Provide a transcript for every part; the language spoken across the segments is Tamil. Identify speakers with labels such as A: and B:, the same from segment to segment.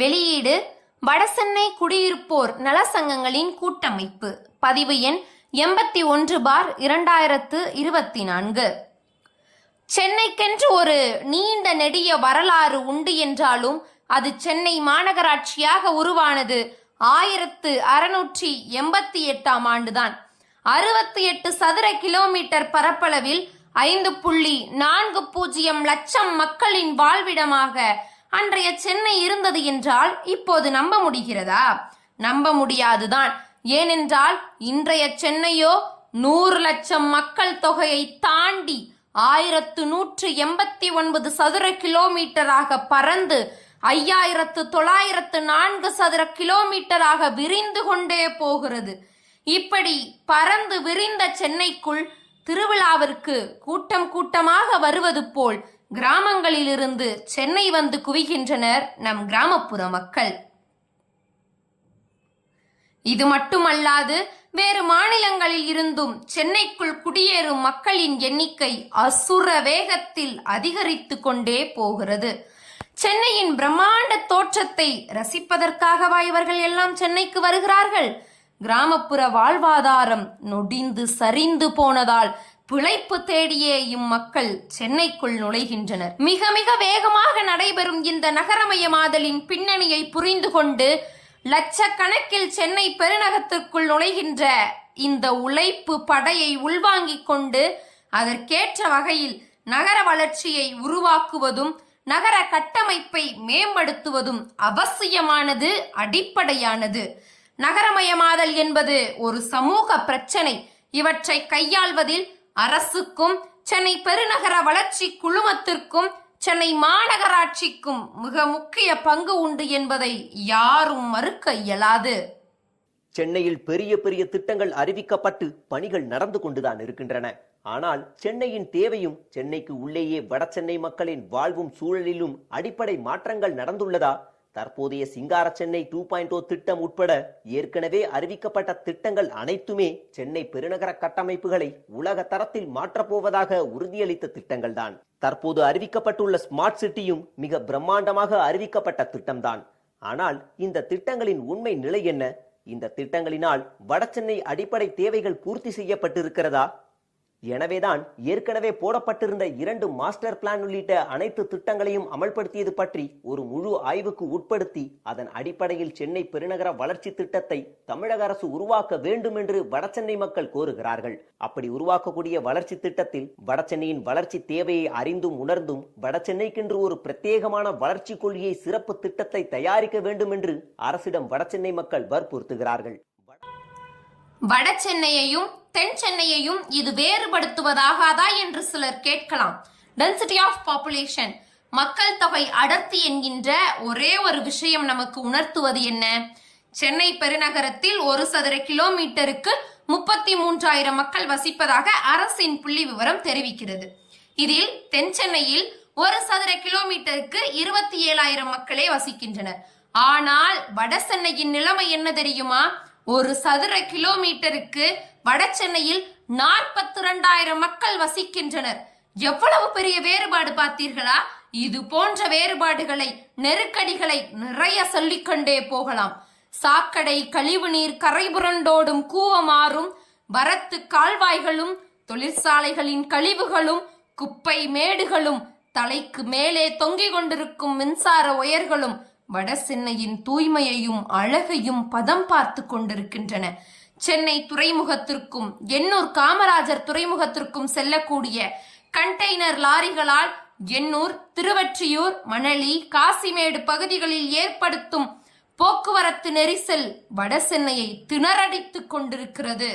A: வெளியீடு வடசென்னை குடியிருப்போர் நலசங்கங்களின் கூட்டமைப்பு. பதிவு எண் எண்பத்தி ஒன்று பார் இரண்டாயிரத்து இருபத்தி நான்கு. சென்னைக்கென்று ஒரு நீண்ட நெடிய வரலாறு உண்டு என்றாலும் அது சென்னை மாநகராட்சியாக உருவானது ஆயிரத்து அறுநூற்றி எண்பத்தி எட்டாம் ஆண்டுதான். அறுபத்தி எட்டு சதுர கிலோமீட்டர் பரப்பளவில் ஐந்து புள்ளி நான்கு பூஜ்ஜியம் லட்சம் மக்களின் வாழ்விடமாக அன்றைய சென்னை இருந்தது என்றால் இப்போது நம்ப முடிகிறதா? நம்ப முடியாதுதான். ஏனென்றால் இன்றைய சென்னையோ நூறு லட்சம் மக்கள் தொகையை தாண்டி ஆயிரத்து நூற்று எண்பத்தி ஒன்பது சதுர கிலோமீட்டராக பறந்து ஐயாயிரத்து தொள்ளாயிரத்து நான்கு சதுர கிலோமீட்டராக விரிந்து கொண்டே போகிறது. இப்படி பறந்து விரிந்த சென்னைக்குள் திருவிழாவிற்கு கூட்டம் கூட்டமாக வருவது போல் கிராமங்களிலிருந்து சென்னை வந்து குவிகின்றனர் நம் கிராமப்புற மக்கள். இது மட்டுமல்லாது வேறு மாநிலங்களில் இருந்தும் சென்னைக்குள் குடியேறும் மக்களின் எண்ணிக்கை அசுர வேகத்தில் அதிகரித்து கொண்டே போகிறது. சென்னையின் பிரம்மாண்ட தோற்றத்தை ரசிப்பதற்காகவா இவர்கள் எல்லாம் சென்னைக்கு வருகிறார்கள்? கிராமப்புற வாழ்வாதாரம் நொடிந்து சரிந்து போனதால் பிழைப்பு தேடியே இம்மக்கள் சென்னைக்குள் நுழைகின்றனர். மிக மிக வேகமாக நடைபெறும் இந்த நகரமயமாதலின் பின்னணியை புரிந்து கொண்டு லட்சக்கணக்கில் சென்னை பெருநகத்திற்குள் நுழைகின்ற இந்த உழைப்பு படையை உள்வாங்கிக் கொண்டு அதற்கேற்ற வகையில் நகர வளர்ச்சியை உருவாக்குவதும் நகர கட்டமைப்பை மேம்படுத்துவதும் அவசியமானது அடிப்படையானது. நகரமயமாதல் என்பது ஒரு சமூக பிரச்சனை. இவற்றை கையாள்வதில் அரசுக்கும் சென்னை பெருநகர வளர்ச்சி குழுமத்திற்கும் சென்னை மாநகராட்சிக்கும் மிக முக்கிய பங்கு உண்டு என்பதை யாரும் மறுக்க இயலாது.
B: சென்னையில் பெரிய பெரிய திட்டங்கள் அறிவிக்கப்பட்டு பணிகள் நடந்து கொண்டுதான் இருக்கின்றன. ஆனால் சென்னையின் தேவையும் சென்னைக்கு உள்ளேயே வட சென்னை மக்களின் வாழ்வும் சூழலிலும் அடிப்படை மாற்றங்கள் நடந்துள்ளதா? தற்போதைய சிங்கார சென்னை டூ பாயிண்ட் ஓ திட்டம் உட்பட ஏற்கனவே அறிவிக்கப்பட்ட திட்டங்கள் அனைத்துமே சென்னை பெருநகர கட்டமைப்புகளை உலக தரத்தில் மாற்றப்போவதாக உறுதியளித்த திட்டங்கள்தான். தற்போது அறிவிக்கப்பட்டுள்ள ஸ்மார்ட் சிட்டியும் மிக பிரம்மாண்டமாக அறிவிக்கப்பட்ட திட்டம்தான். ஆனால் இந்த திட்டங்களின் உண்மை நிலை என்ன? இந்த திட்டங்களினால் வடசென்னை அடிப்படை தேவைகள் பூர்த்தி செய்யப்பட்டிருக்கிறதா? எனவேதான் ஏற்கனவே போடப்பட்டிருந்த இரண்டு மாஸ்டர் பிளான் உள்ளிட்ட அனைத்து திட்டங்களையும் அமல்படுத்தியது பற்றி ஒரு முழு ஆய்வுக்கு உட்படுத்தி அதன் அடிப்படையில் சென்னை பெருநகர வளர்ச்சி திட்டத்தை தமிழக அரசு உருவாக்க வேண்டும் என்று வடசென்னை மக்கள் கோருகிறார்கள். அப்படி உருவாக்கக்கூடிய வளர்ச்சி திட்டத்தில் வடசென்னையின் வளர்ச்சி தேவையை அறிந்தும் உணர்ந்தும் வடசென்னைக்கென்று ஒரு பிரத்யேகமான வளர்ச்சி கொள்கையை சிறப்பு திட்டத்தை தயாரிக்க வேண்டும் என்று அரசிடம் வடசென்னை மக்கள் வற்புறுத்துகிறார்கள்.
A: வட சென்னையையும் தென் சென்னையையும் இது வேறுபடுத்துவதாகாதா என்று சிலர் கேட்கலாம். டென்சிட்டி ஆஃப் பாப்புலேஷன் மக்கள் தொகை அடர்த்தி என்கின்ற ஒரே ஒரு விஷயம் நமக்கு உணர்த்துவது என்ன? சென்னை பெருநகரத்தில் ஒரு சதுர கிலோமீட்டருக்கு முப்பத்தி மூன்றாயிரம் மக்கள் வசிப்பதாக அரசின் புள்ளி விவரம் தெரிவிக்கிறது. இதில் தென் சென்னையில் ஒரு சதுர கிலோமீட்டருக்கு இருபத்தி ஏழாயிரம் மக்களே வசிக்கின்றனர். ஆனால் வட சென்னையின் நிலைமை என்ன தெரியுமா? ஒரு சதுர கிலோமீட்டருக்கு வட சென்னையில் நாற்பத்தி இரண்டாயிரம் மக்கள் வசிக்கின்றனர். எவ்வளவு பெரிய வேறுபாடு பார்த்தீர்களா? இது போன்ற வேறுபாடுகளை நெருக்கடிகளை நிறைய சொல்லிக்கொண்டே போகலாம். சாக்கடை கழிவுநீர் கரை புரண்டோடும் கூவமாறும் வரத்து கால்வாய்களும் தொழிற்சாலைகளின் கழிவுகளும் குப்பை மேடுகளும் தலைக்கு மேலே தொங்கிக் கொண்டிருக்கும் மின்சார ஒயர்களும் வட சென்னையின் தூய்மையையும் அழகையும் பதம் பார்த்து கொண்டிருக்கின்றன. சென்னை துறைமுகத்திற்கும் எண்ணூர் காமராஜர் துறைமுகத்திற்கும் செல்லக்கூடிய கண்டெய்னர் லாரிகளால் எண்ணூர் திருவற்றியூர் மணலி காசிமேடு பகுதிகளில் ஏற்படுத்தும் போக்குவரத்து நெரிசல் வட சென்னையை திணறடித்துக் கொண்டிருக்கிறது.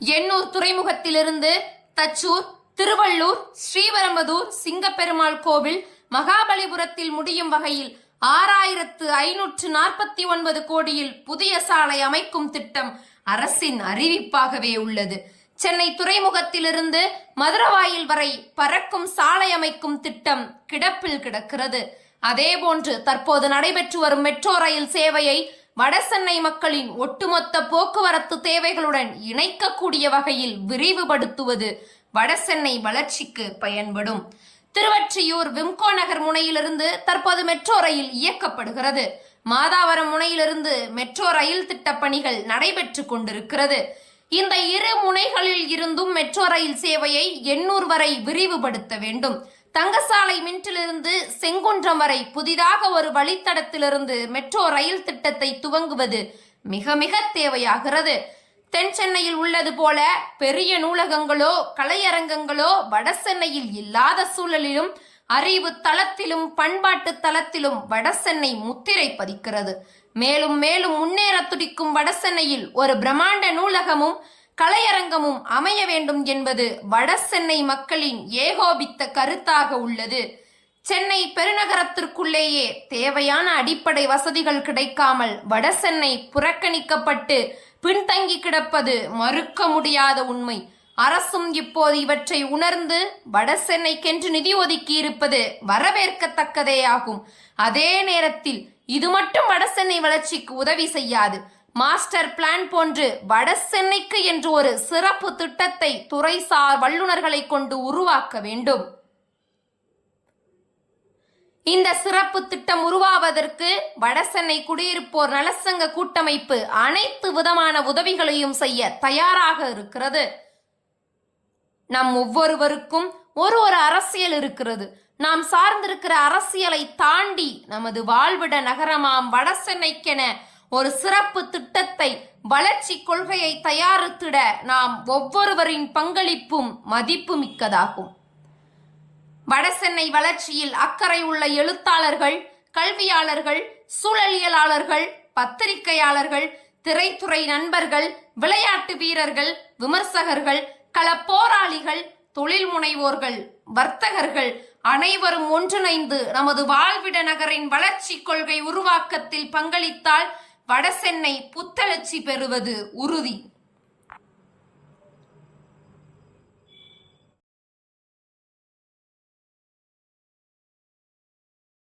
A: எண்ணூர் துறைமுகத்திலிருந்து தச்சூர் திருவள்ளூர் ஸ்ரீவரம்பதூர் சிங்கப்பெருமாள் கோவில் மகாபலிபுரத்தில் முடியும் வகையில் ஆறாயிரத்து ஐநூற்று நாற்பத்தி ஒன்பது கோடியில் புதிய சாலை அமைக்கும் திட்டம் அரசின் அறிவிப்பாகவே உள்ளது. சென்னை துறைமுகத்திலிருந்து மதுரவாயில் வரை பறக்கும் சாலை அமைக்கும் திட்டம் கிடப்பில் கிடக்கிறது. அதேபோன்று தற்போது நடைபெற்று வரும் மெட்ரோ ரயில் சேவையை வடசென்னை மக்களின் ஒட்டுமொத்த போக்குவரத்து தேவைகளுடன் இணைக்கக்கூடிய வகையில் விரிவுபடுத்துவது வடசென்னை வளர்ச்சிக்கு பயன்படும். திருவற்றியூர் விம்கோ நகர் முனையிலிருந்து தற்போது மெட்ரோ ரயில் இயக்கப்படுகிறது. மாதாவரம் முனையிலிருந்து மெட்ரோ ரயில் திட்டப் பணிகள் நடைபெற்றுக் கொண்டிருக்கிறது. இந்த இரு முனைகளில் இருந்தும் மெட்ரோ ரயில் சேவையை எண்ணூர் வரை விரிவுபடுத்த வேண்டும். தங்கசாலை மின்றிலிருந்து செங்குன்றம் வரை புதிதாக ஒரு வழித்தடத்திலிருந்து மெட்ரோ ரயில் திட்டத்தை துவங்குவது மிக மிக தேவையாகிறது. தென் சென்னையில் உள்ளது போல பெரிய நூலகங்களோ கலையரங்கங்களோ வட சென்னையில் இல்லாத சூழலிலும் அறிவு தளத்திலும் பண்பாட்டு தளத்திலும் வடசென்னை முத்திரை பதிக்கிறது. மேலும் மேலும் முன்னேற துடிக்கும் வடசென்னையில் ஒரு பிரம்மாண்ட நூலகமும் கலையரங்கமும் அமைய வேண்டும் என்பது வடசென்னை மக்களின் ஏகோபித்த கருத்தாக உள்ளது. சென்னை பெருநகரத்திற்குள்ளேயே தேவையான அடிப்படை வசதிகள் கிடைக்காமல் வடசென்னை புறக்கணிக்கப்பட்டு பின்தங்கி கிடப்பது மறுக்க முடியாத உண்மை. அரசும் இப்போது இவற்றை உணர்ந்து வடசென்னைக்கென்று நிதி ஒதுக்கி இருப்பது வரவேற்கத்தக்கதே ஆகும். அதே நேரத்தில் இது மட்டும் வடசென்னை வளர்ச்சிக்கு உதவி செய்யாது. மாஸ்டர் பிளான் போன்று வடசென்னைக்கு என்று ஒரு சிறப்பு திட்டத்தை துறைசார் வல்லுநர்களை கொண்டு உருவாக்க வேண்டும். இந்த சிறப்பு திட்டம் உருவாவதற்கு வடசென்னை குடியிருப்போர் நலசங்க கூட்டமைப்பு அனைத்து விதமான உதவிகளையும் செய்ய தயாராக இருக்கிறது. நம் ஒவ்வொருவருக்கும் ஒரு ஒரு அரசியல் இருக்கிறது. நாம் சார்ந்திருக்கிற அரசியலை தாண்டி நமது வாழ்விட நகரமாம் வடசென்னைக்கென ஒரு சிறப்பு திட்டத்தை வளர்ச்சி கொள்கையை தயாரித்திட நாம் ஒவ்வொருவரின் பங்களிப்பும் மதிப்பு மிக்கதாகும் வடசென்னை வளர்ச்சியில் அக்கறை உள்ள எழுத்தாளர்கள் கல்வியாளர்கள் சூழலியலாளர்கள் பத்திரிகையாளர்கள் திரைத்துறை நண்பர்கள் விளையாட்டு வீரர்கள் விமர்சகர்கள் கள போராளிகள் தொழில் முனைவோர்கள் வர்த்தகர்கள் அனைவரும் ஒன்றிணைந்து நமது வாழ்விட நகரின் வளர்ச்சி கொள்கை உருவாக்கத்தில் பங்களித்தால் வடசென்னை புத்தெழுச்சி பெறுவது உறுதி.